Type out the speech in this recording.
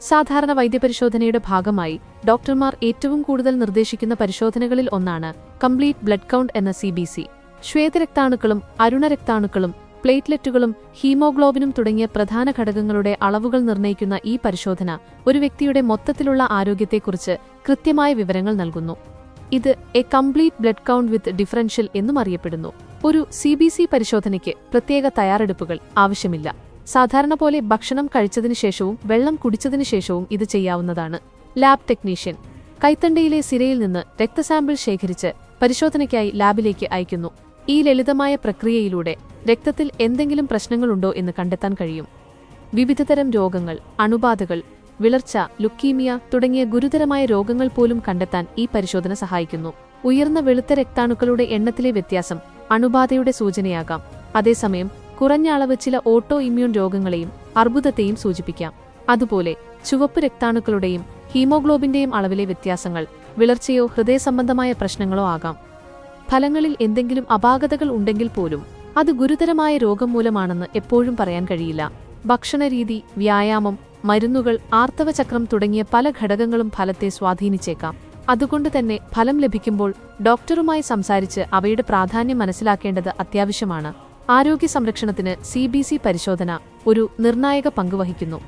സാധാരണ വൈദ്യപരിശോധനയുടെ ഭാഗമായി ഡോക്ടർമാർ ഏറ്റവും കൂടുതൽ നിർദ്ദേശിക്കുന്ന പരിശോധനകളിൽ ഒന്നാണ് കംപ്ലീറ്റ് ബ്ലഡ് കൗണ്ട് എന്ന സി ബി സി ശ്വേതരക്താണുക്കളും അരുണരക്താണുക്കളും പ്ലേറ്റ്ലെറ്റുകളും ഹീമോഗ്ലോബിനും തുടങ്ങിയ പ്രധാന ഘടകങ്ങളുടെ അളവുകൾ നിർണയിക്കുന്ന ഈ പരിശോധന ഒരു വ്യക്തിയുടെ മൊത്തത്തിലുള്ള ആരോഗ്യത്തെക്കുറിച്ച് കൃത്യമായ വിവരങ്ങൾ നൽകുന്നു. ഇത് a complete blood count with differential എന്നും അറിയപ്പെടുന്നു. ഒരു സി പരിശോധനയ്ക്ക് പ്രത്യേക തയ്യാറെടുപ്പുകൾ ആവശ്യമില്ല. സാധാരണ പോലെ ഭക്ഷണം കഴിച്ചതിനു ശേഷവും വെള്ളം കുടിച്ചതിനു ശേഷവും ഇത് ചെയ്യാവുന്നതാണ്. Lab technician. കൈത്തണ്ടയിലെ സിരയിൽ നിന്ന് രക്തസാമ്പിൾ ശേഖരിച്ച് പരിശോധനയ്ക്കായി ലാബിലേക്ക് അയക്കുന്നു ഈ ലളിതമായ പ്രക്രിയയിലൂടെ രക്തത്തിൽ എന്തെങ്കിലും പ്രശ്നങ്ങളുണ്ടോ എന്ന് കണ്ടെത്താൻ കഴിയും. വിവിധതരം രോഗങ്ങൾ അണുബാധകൾ വിളർച്ച ലുക്കീമിയ തുടങ്ങിയ ഗുരുതരമായ രോഗങ്ങൾ പോലും കണ്ടെത്താൻ ഈ പരിശോധന സഹായിക്കുന്നു. ഉയർന്ന വെളുത്ത രക്താണുക്കളുടെ എണ്ണത്തിലെ വ്യത്യാസം അണുബാധയുടെ സൂചനയാകാം. അതേസമയം കുറഞ്ഞ അളവ് ചില ഓട്ടോ ഇമ്മ്യൂൺ രോഗങ്ങളെയും അർബുദത്തെയും സൂചിപ്പിക്കാം. അതുപോലെ ചുവപ്പ് രക്താണുക്കളുടെയും ഹീമോഗ്ലോബിന്റെയും അളവിലെ വ്യത്യാസങ്ങൾ വിളർച്ചയോ ഹൃദയ സംബന്ധമായ പ്രശ്നങ്ങളോ ആകാം. ഫലങ്ങളിൽ എന്തെങ്കിലും അപാകതകൾ ഉണ്ടെങ്കിൽ പോലും അത് ഗുരുതരമായ രോഗം മൂലമാണെന്ന് എപ്പോഴും പറയാൻ കഴിയില്ല. ഭക്ഷണരീതി വ്യായാമം മരുന്നുകൾ ആർത്തവചക്രം തുടങ്ങിയ പല ഘടകങ്ങളും ഫലത്തെ സ്വാധീനിച്ചേക്കാം. അതുകൊണ്ട് തന്നെ ഫലം ലഭിക്കുമ്പോൾ ഡോക്ടറുമായി സംസാരിച്ച് അവയുടെ പ്രാധാന്യം മനസ്സിലാക്കേണ്ടത് അത്യാവശ്യമാണ്. ആരോഗ്യ സംരക്ഷണത്തിന് സി പരിശോധന ഒരു നിർണായക പങ്ക് വഹിക്കുന്നു